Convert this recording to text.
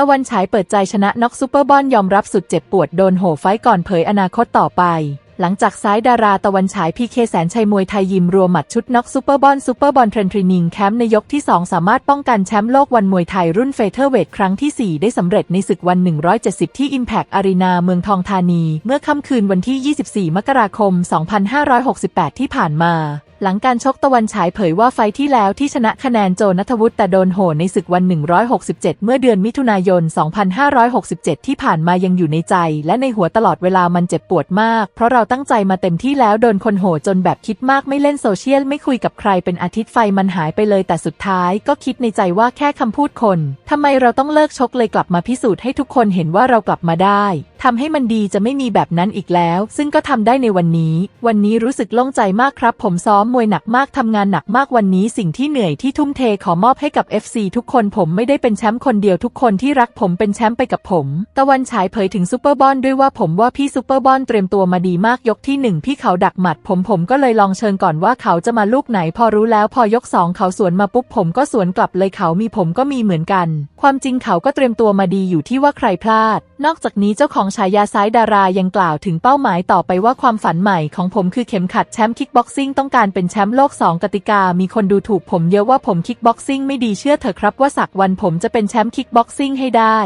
ตะวันฉายเปิดใจชนะน็อกซูเปอร์บอลยอมรับสุดเจ็บปวดโดนโหไฟก่อนเผยอนาคตต่อไป หลังจากซ้ายดาราตะวันฉายพีเคแสนชัยมวยไทยยิมรัวหมัดชุดน็อกซูเปอร์บอลซูเปอร์บอลเทรนทรีนิงแคมป์ในยกที่ 2 สามารถป้องกันแชมป์โลกวันมวยไทยรุ่นเฟเธอร์เวทครั้งที่ 4 ได้สำเร็จในศึกวัน 170 ที่ Impact Arena เมืองทองธานี เมื่อค่ำคืนวันที่ 24 มกราคม 2568 ที่ผ่านมา หลังการชกตะวันฉายเผยว่าไฟที่แล้วที่ชนะคะแนนโจนัทวุฒิแต่โดนโหในศึกวัน 167 เมื่อเดือนมิถุนายน 2567 ที่ผ่านมายังอยู่ในใจ และในหัวตลอดเวลามันเจ็บปวดมาก เพราะเราตั้งใจมาเต็มที่แล้วโดนคนโหจนแบบคิดมากไม่เล่นโซเชียล ไม่คุยกับใครเป็นอาทิตย์ไฟมันหายไปเลย แต่สุดท้ายก็คิดในใจว่าแค่คำพูดคนทำไมเราต้องเลิกชกเลยกลับมาพิสูจน์ให้ทุกคนเห็นว่าเรากลับมาได้ทำให้มันดีจะไม่มีแบบนั้นอีกแล้ว ซึ่งก็ทำได้ในวันนี้ วันนี้รู้สึกโล่งใจมากครับ ผมซ้อมมวยหนักมากทำงานหนักมากวันนี้ สิ่งที่เหนื่อยที่ทุ่มเทขอมอบให้กับ FC ทุกคนผมไม่ได้เป็นแชมป์คนเดียวทุกคนที่รักผมเป็นแชมป์ไปกับผม ตะวันฉายเผยถึงซูเปอร์บอลด้วยว่าผมว่าพี่ซูเปอร์บอลเตรียมตัวมาดีมากยกที่หนึ่งพี่เขาดักหมัด ผมผมก็เลยลองเชิญก่อนว่าเขาจะมาลูกไหน พอรู้แล้วพอยกสองเขาสวนมาปุ๊บผมก็สวนกลับเลยเขามีผมก็มีเหมือนกัน ความจริงเขาก็เตรียมตัวมาดีอยู่ที่ว่าใครพลาด นอกจากนี้เจ้าของฉายาซ้ายดารายังกล่าวถึงเป้าหมายต่อไปว่าความฝันใหม่ของผมคือเข็มขัดแชมป์คิกบ็อกซิ่งต้องการเป็นแชมป์โลก 2 กติกา มีคนดูถูกผมเยอะว่าผมคิกบ็อกซิ่งไม่ดีเชื่อเถอะครับว่าสักวันผมจะเป็นแชมป์คิกบ็อกซิ่งให้ได้